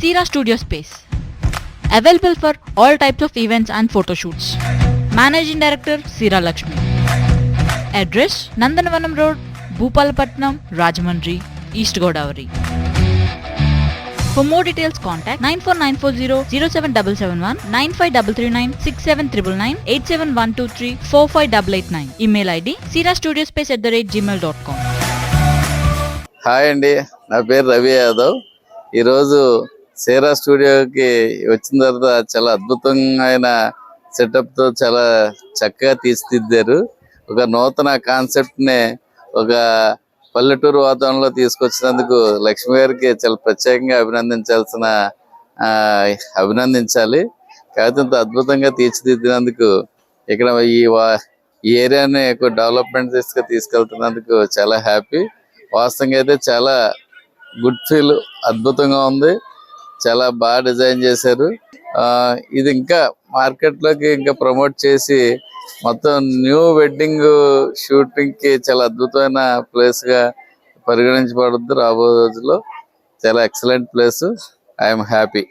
Sira Studio Space. Available for all types of events and photo shoots. Managing Director Sira Lakshmi. Address Nandanavanam Road, Bhupalapatnam, Rajamandri, East Godavari. For more details, contact 94940 07771 95339 67399 87123 45889. Email ID sirastudiospace at the rate gmail.com. Hi అండి నా పేరు రవి యాదవ్ ఈరోజు సేరా స్టూడియోకి వచ్చిన తర్వాత చాలా అద్భుతమైన సెటప్తో చాలా చక్కగా తీర్చిదిద్దారు ఒక నూతన కాన్సెప్ట్ని ఒక పల్లెటూరు వాతావరణంలో తీసుకొచ్చినందుకు లక్ష్మి గారికి చాలా ప్రత్యేకంగా అభినందించాల్సిన అభినందించాలి. కాకపోతే ఇంత అద్భుతంగా తీర్చిదిద్దినందుకు ఇక్కడ ఈ వా- ఈ ఏరియాని ఎక్కువ డెవలప్మెంట్ తీసుకు తీసుకెళ్తున్నందుకు చాలా హ్యాపీ. వాస్తవంగా అయితే చాలా గుడ్ ఫీల్ అద్భుతంగా ఉంది. చాలా బాగా డిజైన్ చేశారు. ఆ, ఇది ఇంకా మార్కెట్లోకి ఇంకా ప్రమోట్ చేసి మొత్తం న్యూ వెడ్డింగ్ షూటింగ్కి చాలా అద్భుతమైన ప్లేస్గా పరిగణించబడుద్ది రాబోయే రోజుల్లో. చాలా ఎక్సలెంట్ ప్లేస్. I'm happy.